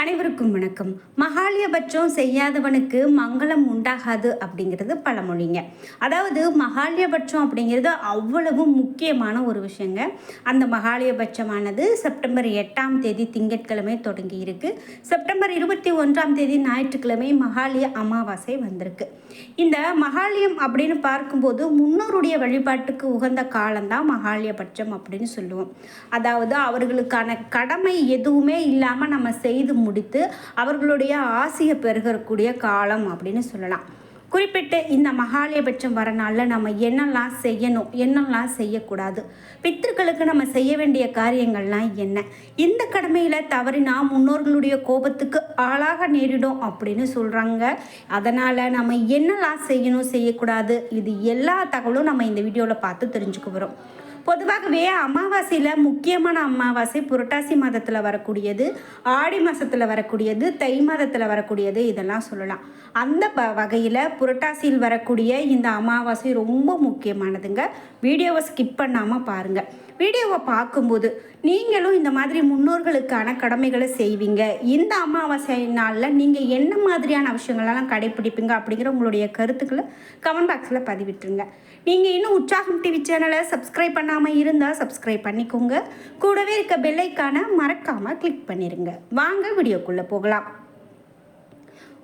அனைவருக்கும் வணக்கம். மகாலியபட்சம் செய்யாதவனுக்கு மங்களம் உண்டாகாது அப்படிங்கிறது பழமொழிங்க அதாவது மகாலியபட்சம் அப்படிங்கிறது அவ்வளவு முக்கியமான ஒரு விஷயங்க. அந்த மகாலியபட்சமானது செப்டம்பர் எட்டாம் தேதி திங்கட்கிழமை தொடங்கி இருக்கு. செப்டம்பர் இருபத்தி ஒன்றாம் தேதி ஞாயிற்றுக்கிழமை மகாலிய அமாவாசை வந்திருக்கு. இந்த மகாலியம் அப்படின்னு பார்க்கும்போது முன்னோருடைய வழிபாட்டுக்கு உகந்த காலம்தான் மகாலியபட்சம் அப்படின்னு சொல்லுவோம். அதாவது அவர்களுக்கான கடமை எதுவுமே இல்லாமல் நம்ம செய்து முடித்து அவர்களுடைய ஆசையை பெருகக்கூடிய காலம் அப்படின்னு சொல்லலாம். குறிப்பிட்டு இந்த மகாலயபட்சம் வர நாளில் நம்ம என்னெல்லாம் செய்யணும் என்னெல்லாம் செய்யக்கூடாது பித்திருக்களுக்கு நம்ம செய்ய வேண்டிய காரியங்கள்லாம் என்ன இந்த கடமையில் தவறினா முன்னோர்களுடைய கோபத்துக்கு ஆளாக நேரிடும் அப்படின்னு சொல்கிறாங்க அதனால் நம்ம என்னெல்லாம் செய்யணும் செய்யக்கூடாது இது எல்லா தகவலும் நம்ம இந்த வீடியோவில் பார்த்து தெரிஞ்சுக்க வரோம் பொதுவாகவே அமாவாசையில் முக்கியமான அமாவாசை புரட்டாசி மாதத்தில் வரக்கூடியது ஆடி மாதத்தில் வரக்கூடியது தை மாதத்தில் வரக்கூடியது இதெல்லாம் சொல்லலாம். அந்த ப வகையில் புரட்டாசியில் வரக்கூடிய இந்த அமாவாசை ரொம்ப முக்கியமானதுங்க. வீடியோவை ஸ்கிப் பண்ணாமல் பாருங்கள் வீடியோவை பார்க்கும்போது நீங்களும் இந்த மாதிரி முன்னோர்களுக்கான கடமைகளை செய்வீங்க. இந்த அமாவாசை நாளில் நீங்கள் என்ன மாதிரியான விஷயங்களெல்லாம் கடைப்பிடிப்பீங்க அப்படிங்கிற உங்களுடைய கருத்துக்களை கமெண்ட் பாக்ஸில் பதிவிட்டுருங்க. நீங்கள் இன்னும் உற்சாகம் டிவி சேனலை சப்ஸ்கிரைப் பண்ணாமல் இருந்தால் சப்ஸ்கிரைப் பண்ணிக்கோங்க. கூடவே இருக்க பெல்லைக்கான மறக்காமல் கிளிக் பண்ணிடுங்க வாங்க வீடியோக்குள்ளே போகலாம்.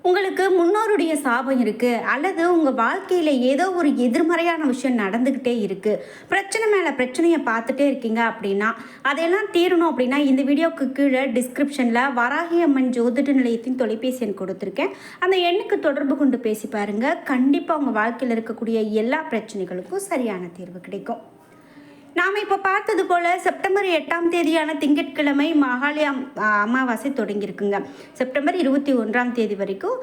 உங்களுக்கு முன்னோருடைய சாபம் இருக்குது அல்லது உங்கள் வாழ்க்கையில் ஏதோ ஒரு எதிர்மறையான விஷயம் நடந்துக்கிட்டே இருக்குது பிரச்சனை மேலே பிரச்சனையை பார்த்துட்டே இருக்கீங்க அப்படின்னா அதையெல்லாம் தீரணும் அப்படின்னா இந்த வீடியோவுக்கு கீழே டிஸ்கிரிப்ஷனில் வராகி அம்மன் ஜோதிட நிலையத்தின் தொலைபேசி எண் கொடுத்துருக்கேன். அந்த எண்ணுக்கு தொடர்பு கொண்டு பேசி பாருங்கள் கண்டிப்பாக உங்கள் வாழ்க்கையில் இருக்கக்கூடிய எல்லா பிரச்சனைகளுக்கும் சரியான தீர்வு கிடைக்கும். நாம் இப்போ பார்த்தது போல் செப்டம்பர் எட்டாம் தேதியான திங்கட்கிழமை மகாலய அம்- அமாவாசை தொடங்கியிருக்குங்க. செப்டம்பர் இருபத்தி ஒன்றாம் தேதி வரைக்கும்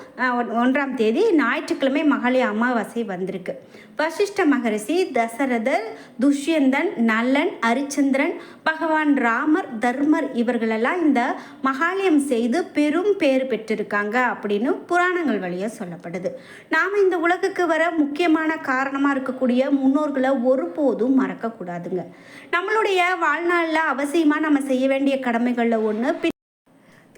ஒன்றாம் தேதி ஞாயிற்றுக்கிழமை மகாலய அமாவாசை வந்திருக்கு. வசிஷ்ட மகரிஷி தசரதர் துஷ்யந்தன் நலன் அரிச்சந்திரன் பகவான் ராமர் தர்மர் இவர்களெல்லாம் இந்த மகாலயம் செய்து பெரும் பேர் பெற்றிருக்காங்க அப்படின்னு புராணங்கள் வழியாக சொல்லப்படுது. நாம் இந்த உலகுக்கு வர முக்கியமான காரணமாக இருக்கக்கூடிய முன்னோர்களை ஒருபோதும் மறக்கக்கூடாதுங்க. நம்மளுடைய வாழ்நாளில் அவசியமாக நம்ம செய்ய வேண்டிய கடமைகளில் ஒன்று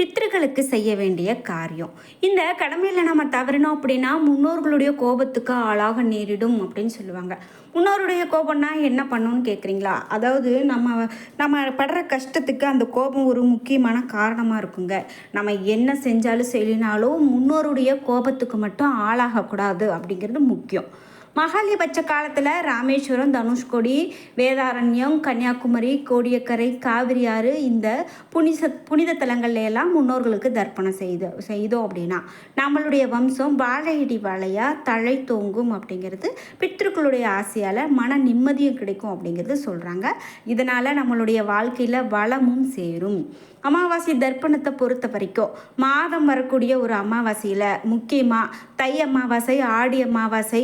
பித்திருக்களுக்கு செய்ய வேண்டிய காரியம். இந்த கடமையில் நம்ம தவறினோம் அப்படின்னா முன்னோர்களுடைய கோபத்துக்கு ஆளாக நேரிடும் அப்படின்னு சொல்லுவாங்க. முன்னோருடைய கோபம்னா என்ன பண்ணுன்னு கேட்குறீங்களா அதாவது நம்ம நம்ம படுற கஷ்டத்துக்கு அந்த கோபம் ஒரு முக்கியமான காரணமாக இருக்குங்க. நம்ம என்ன செஞ்சாலும் செய்யலினாலும் முன்னோருடைய கோபத்துக்கு மட்டும் ஆளாகக்கூடாது அப்படிங்கிறது முக்கியம். மகாலிபட்ச காலத்தில் ராமேஸ்வரம் தனுஷ்கோடி வேதாரண்யம் கன்னியாகுமரி கோடியக்கரை காவிரி ஆறு இந்த புனித புனித தலங்கள்ல எல்லாம் முன்னோர்களுக்கு தர்ப்பணம் செய்து செய்தோம் அப்படின்னா நம்மளுடைய வம்சம் வாழையடி வாழையாக தழை தோங்கும் அப்படிங்கிறது பித்திருக்களுடைய ஆசையால் மன நிம்மதியும் கிடைக்கும் அப்படிங்கிறது சொல்கிறாங்க இதனால் நம்மளுடைய வாழ்க்கையில் வளமும் சேரும். அமாவாசை தர்ப்பணத்தை பொறுத்த வரைக்கும் மாதம் வரக்கூடிய ஒரு அமாவாசையில் முக்கியமாக தை அமாவாசை ஆடி அமாவாசை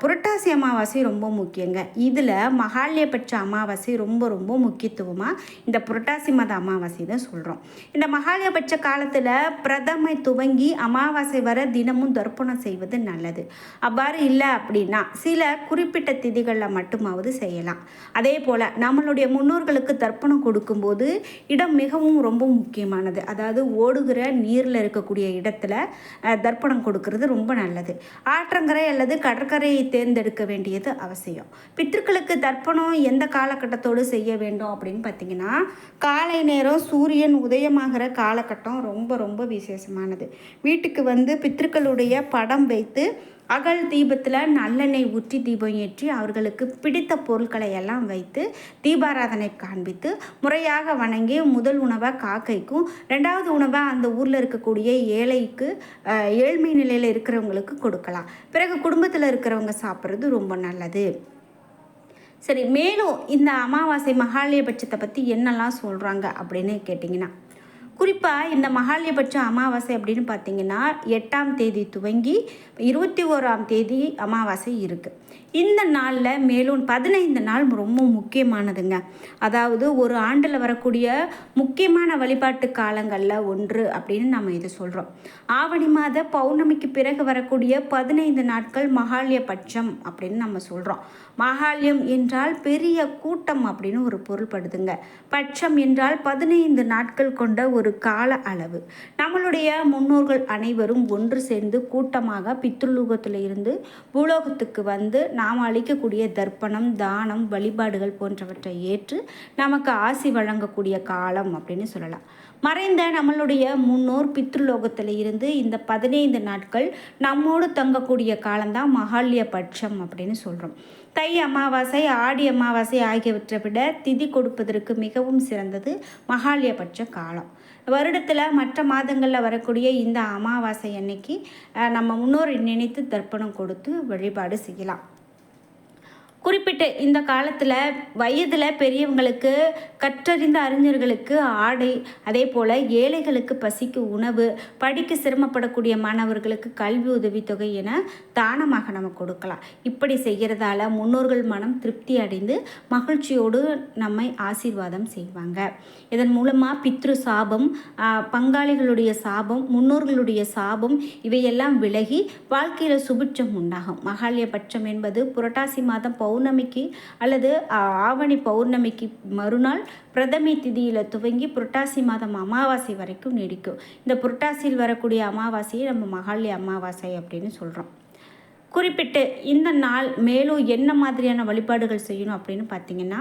புரட்டாசி அமாவாசை ரொம்ப முக்கியங்க. இதில் மகாலயபட்ச அமாவாசை ரொம்ப ரொம்ப முக்கியத்துவமாக இந்த புரட்டாசி மாத அமாவாசை தான் சொல்கிறோம் இந்த மகாலயபட்ச காலத்தில் பிரதமை துவங்கி அமாவாசை வர தினமும் தர்ப்பணம் செய்வது நல்லது. அவ்வாறு இல்லை அப்படின்னா சில குறிப்பிட்ட திதிகளில் மட்டுமாவது செய்யலாம். அதே போல் நம்மளுடைய முன்னோர்களுக்கு தர்ப்பணம் கொடுக்கும்போது இடம் மிகவும் ரொம்ப முக்கியமானது. அதாவது ஓடுகிற நீரில் இருக்கக்கூடிய இடத்துல தர்ப்பணம் கொடுக்கறது ரொம்ப நல்லது. ஆற்றங்கரை அல்லது கடற்கரை கடற்கரையை தேர்ந்தெடுக்க வேண்டியது அவசியம். பித்ருக்களுக்கு தர்ப்பணம் எந்த காலகட்டத்தோடு செய்ய வேண்டும் அப்படின்னு பார்த்தீங்கன்னா காலை நேரம் சூரியன் உதயமாகிற காலகட்டம் ரொம்ப ரொம்ப விசேஷமானது. வீட்டுக்கு வந்து பித்ருக்களுடைய படம் வைத்து அகல் தீபத்தில் நல்லெண்ணெய் ஊற்றி தீபம் ஏற்றி அவர்களுக்கு பிடித்த பொருட்களை எல்லாம் வைத்து தீபாராதனை காண்பித்து முறையாக வணங்கி முதல் உணவை காக்கைக்கும் ரெண்டாவது உணவை அந்த ஊரில் இருக்கக்கூடிய ஏழைக்கு ஏழ்மை நிலையில் இருக்கிறவங்களுக்கு கொடுக்கலாம். பிறகு குடும்பத்தில் இருக்கிறவங்க சாப்பிட்றது ரொம்ப நல்லது. சரி மேலும் இந்த அமாவாசை மகாலயபட்சத்தை பற்றி என்னெல்லாம் சொல்கிறாங்க அப்படின்னு கேட்டிங்கன்னா குறிப்பாக இந்த மகாலயபட்ச அமாவாசை அப்படின்னு பார்த்தீங்கன்னா எட்டாம் தேதி துவங்கி இருபத்தி ஓராம் தேதி அமாவாசை இருக்குது இந்த நாளில் மேலும் பதினைந்து நாள் ரொம்ப முக்கியமானதுங்க. அதாவது ஒரு ஆண்டில் வரக்கூடிய முக்கியமான வழிபாட்டு காலங்களில் ஒன்று அப்படின்னு நம்ம இதை சொல்கிறோம் ஆவணி மாத பௌர்ணமிக்கு பிறகு வரக்கூடிய பதினைந்து நாட்கள் மகாலய பட்சம் அப்படின்னு நம்ம சொல்கிறோம் மகாலயம் என்றால் பெரிய கூட்டம் அப்படின்னு ஒரு பொருள்படுதுங்க. பட்சம் என்றால் பதினைந்து நாட்கள் கொண்ட ஒரு கால அளவு. நம்மளுடைய முன்னோர்கள் அனைவரும் ஒன்று சேர்ந்து கூட்டமாக பித்ருலோகத்தில் இருந்து பூலோகத்துக்கு வந்து நாம் அளிக்கக்கூடிய தர்ப்பணம் தானம் வழிபாடுகள் போன்றவற்றை ஏற்று நமக்கு ஆசி வழங்கக்கூடிய காலம் அப்படின்னு சொல்லலாம். மறைந்த நம்மளுடைய முன்னோர் பித்ருலோகத்தில் இருந்து இந்த பதினைந்து நாட்கள் நம்மோடு தங்கக்கூடிய காலம்தான் மகாலிய பட்சம் அப்படின்னு சொல்கிறோம் தை அமாவாசை ஆடி அமாவாசை ஆகியவற்றை விட திதி கொடுப்பதற்கு மிகவும் சிறந்தது மகாலயபட்ச காலம். வருடத்தில் மற்ற மாதங்களில் வரக்கூடிய இந்த அமாவாசை அன்னைக்கு நம்ம முன்னோரை நினைத்து தர்ப்பணம் கொடுத்து வழிபாடு செய்யலாம். குறிப்பிட்டு இந்த காலத்தில் வயதில் பெரியவங்களுக்கு கற்றறிந்த அறிஞர்களுக்கு ஆடை அதே போல் ஏழைகளுக்கு பசிக்கு உணவு படிக்க சிரமப்படக்கூடிய மாணவர்களுக்கு கல்வி உதவித்தொகை என தானமாக நம்ம கொடுக்கலாம். இப்படி செய்கிறதால முன்னோர்கள் மனம் திருப்தி அடைந்து மகிழ்ச்சியோடு நம்மை ஆசீர்வாதம் செய்வாங்க. இதன் மூலமாக பித்ரு சாபம் பங்காளிகளுடைய சாபம் முன்னோர்களுடைய சாபம் இவையெல்லாம் விலகி வாழ்க்கையில் சுபிட்சம் உண்டாகும். மகாலயபட்சம் என்பது புரட்டாசி மாதம் பௌ பௌர்ணமிக்கு அல்லது ஆவணி பௌர்ணமிக்கு மறுநாள் பிரதமி திதியில் துவங்கி புரட்டாசி மாதம் அமாவாசை வரைக்கும் நீடிக்கும். இந்த புரட்டாசியில் வரக்கூடிய அமாவாசையை நம்ம மகாலி அமாவாசை அப்படின்னு சொல்கிறோம் குறிப்பிட்டு இந்த நாள் மேலும் என்ன மாதிரியான வழிபாடுகள் செய்யணும் அப்படின்னு பார்த்தீங்கன்னா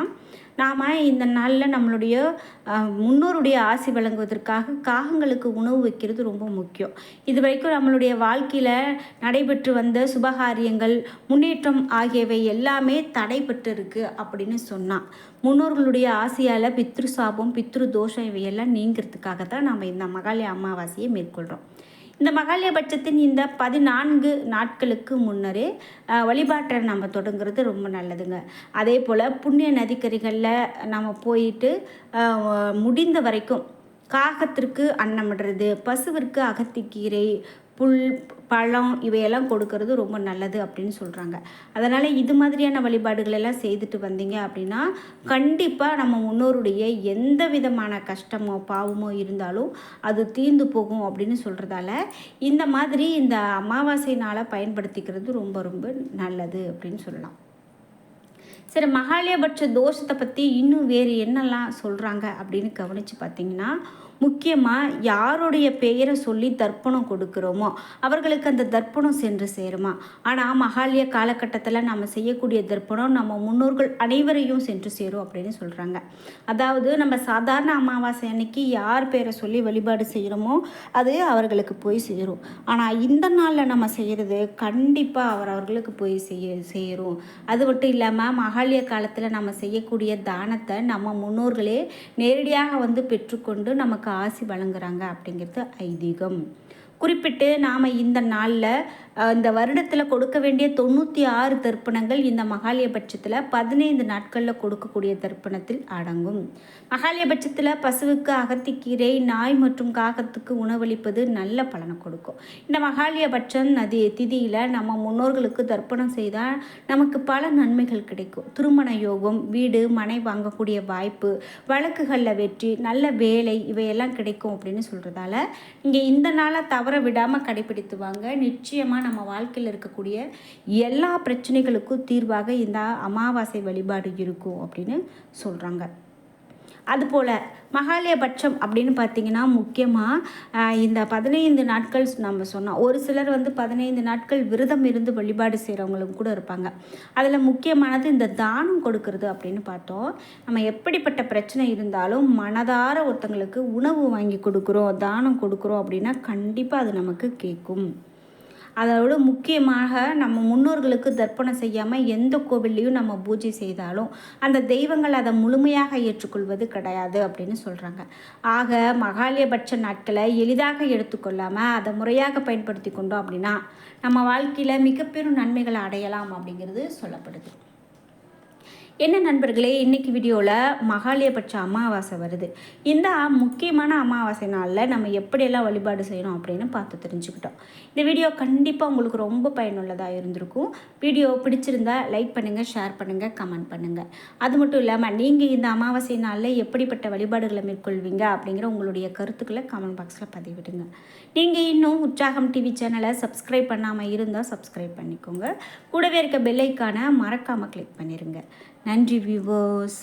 நாம் இந்த நாளில் நம்மளுடைய முன்னோருடைய ஆசி வழங்குவதற்காக காகங்களுக்கு உணவு வைக்கிறது ரொம்ப முக்கியம். இது வரைக்கும் நம்மளுடைய வாழ்க்கையில் நடைபெற்று வந்த சுபகாரியங்கள் முன்னேற்றம் ஆகியவை எல்லாமே தடைபட்டு இருக்குது அப்படின்னு சொன்னால் முன்னோர்களுடைய ஆசையால் பித்ரு சாபம் பித்ரு தோஷம் இவையெல்லாம் நீங்கிறதுக்காக தான் நம்ம இந்த மகாலய அமாவாசையை மேற்கொள்கிறோம் இந்த மகாலயபட்சத்தின் இந்த பதினான்கு நாட்களுக்கு முன்னரே வழிபாட்டை நம்ம தொடங்குறது ரொம்ப நல்லதுங்க. அதே போல் புண்ணிய நதிக்கரைகளில் நம்ம போயிட்டு முடிந்த வரைக்கும் காகத்திற்கு அன்னமிடுறது பசுவிற்கு அகத்திக்கீரை புல் பழம் இவையெல்லாம் கொடுக்கறது ரொம்ப நல்லது அப்படின்னு சொல்கிறாங்க அதனால் இது மாதிரியான வழிபாடுகள் எல்லாம் செய்துட்டு வந்தீங்க அப்படின்னா கண்டிப்பாக நம்ம முன்னோருடைய எந்த விதமான கஷ்டமோ பாவமோ இருந்தாலும் அது தீர்ந்து போகும் அப்படின்னு சொல்கிறதால இந்த மாதிரி இந்த அமாவாசை நாளை பயன்படுத்திக்கிறது ரொம்ப ரொம்ப நல்லது அப்படின்னு சொல்லலாம். சரி மகாலயபட்ச தோஷத்தை பற்றி இன்னும் வேறு என்னெல்லாம் சொல்கிறாங்க அப்படின்னு கவனித்து பார்த்தீங்கன்னா முக்கியமாக யாருடைய பெயரை சொல்லி தர்ப்பணம் கொடுக்குறோமோ அவர்களுக்கு அந்த தர்ப்பணம் சென்று சேருமா. ஆனால் மகாலிய காலகட்டத்தில் நம்ம செய்யக்கூடிய தர்ப்பணம் நம்ம முன்னோர்கள் அனைவரையும் சென்று சேரும் அப்படின்னு சொல்கிறாங்க அதாவது நம்ம சாதாரண அமாவாசை அன்னைக்கு யார் பேரை சொல்லி வழிபாடு செய்கிறோமோ அது அவர்களுக்கு போய் சேரும். ஆனால் இந்த நாளில் நம்ம செய்கிறது கண்டிப்பாக அவர் அவர்களுக்கு போய் செய்ய சேரும். அது மட்டும் இல்லாமல் மகாலிய காலத்தில் நம்ம செய்யக்கூடிய தானத்தை நம்ம முன்னோர்களே நேரடியாக வந்து பெற்றுக்கொண்டு நமக்கு நமக்கு ஆசி வழங்குறாங்க அப்படிங்கிறது ஐதீகம். குறிப்பிட்டு நாம் இந்த நாளில் இந்த வருடத்தில் கொடுக்க வேண்டிய தொண்ணூற்றி ஆறு தர்ப்பணங்கள் இந்த மகாலயபட்சத்தில் பதினைந்து நாட்களில் கொடுக்கக்கூடிய தர்ப்பணத்தில் அடங்கும். மகாலயபட்சத்தில் பசுவுக்கு அகத்திக்கீரை நாய் மற்றும் காகத்துக்கு உணவளிப்பது நல்ல பலனை கொடுக்கும். இந்த மகாலயபட்சம் நதி திதியில் நம்ம முன்னோர்களுக்கு தர்ப்பணம் செய்தால் நமக்கு பல நன்மைகள் கிடைக்கும். திருமண யோகம் வீடு மனை வாங்கக்கூடிய வாய்ப்பு வழக்குகளில் வெற்றி நல்ல வேலை இவையெல்லாம் கிடைக்கும் அப்படின்னு சொல்கிறதால இங்கே இந்த நாளை தவற விடாமல் கடைபிடித்து வாங்க நிச்சயமாக நம்ம வாழ்க்கையில் இருக்கக்கூடிய எல்லா பிரச்சனைகளுக்கும் தீர்வாக இந்த அமாவாசை வழிபாடு இருக்கும் அப்படின்னு சொல்கிறாங்க அதுபோல் மகாலயபட்சம் அப்படின்னு பார்த்தீங்கன்னா முக்கியமாக இந்த பதினைந்து நாட்கள் நம்ம சொன்னோம் ஒரு சிலர் வந்து பதினைந்து நாட்கள் விரதம் இருந்து வழிபாடு செய்கிறவங்களும் கூட இருப்பாங்க. அதில் முக்கியமானது இந்த தானம் கொடுக்கறது அப்படின்னு பார்த்தோம். நம்ம எப்படிப்பட்ட பிரச்சனை இருந்தாலும் மனதார ஒருத்தங்களுக்கு உணவு வாங்கி கொடுக்குறோம் தானம் கொடுக்குறோம் அப்படின்னா கண்டிப்பாக அது நமக்கு கேட்கும். அதோட முக்கியமாக நம்ம முன்னோர்களுக்கு தர்ப்பணம் செய்யாமல் எந்த கோவில்லையும் நம்ம பூஜை செய்தாலும் அந்த தெய்வங்கள் அதை முழுமையாக ஏற்றுக்கொள்வது கிடையாது அப்படின்னு சொல்கிறாங்க ஆக மகாலயபட்ச நாட்களை எளிதாக எடுத்துக்கொள்ளாமல் அதை முறையாக பயன்படுத்தி கொண்டோம் அப்படின்னா நம்ம வாழ்க்கையில் மிகப்பெரும் நன்மைகளை அடையலாம் அப்படிங்கிறது சொல்லப்படுது. என்ன நண்பர்களே இன்றைக்கி வீடியோவில் மகாலயபட்ச அமாவாசை வருது. இந்த முக்கியமான அமாவாசை நாளில் நம்ம எப்படியெல்லாம் வழிபாடு செய்யணும் அப்படின்னு பார்த்து தெரிஞ்சுக்கிட்டோம். இந்த வீடியோ கண்டிப்பாக உங்களுக்கு ரொம்ப பயனுள்ளதாக இருந்திருக்கும். வீடியோ பிடிச்சிருந்தா லைக் பண்ணுங்கள் ஷேர் பண்ணுங்கள் கமெண்ட் பண்ணுங்கள் அது மட்டும் இல்லாமல் நீங்கள் இந்த அமாவாசை நாளில் எப்படிப்பட்ட வழிபாடுகளை மேற்கொள்வீங்க அப்படிங்கிற உங்களுடைய கருத்துக்களை கமெண்ட் பாக்ஸில் பதிவிடுங்க. நீங்கள் இன்னும் உற்சாகம் டிவி சேனலை சப்ஸ்கிரைப் பண்ணாமல் இருந்தால் சப்ஸ்கிரைப் பண்ணிக்கோங்க. கூடவே இருக்க பெல்லைக்கான மறக்காமல் கிளிக் பண்ணிடுங்க நன்றி வியூவர்ஸ்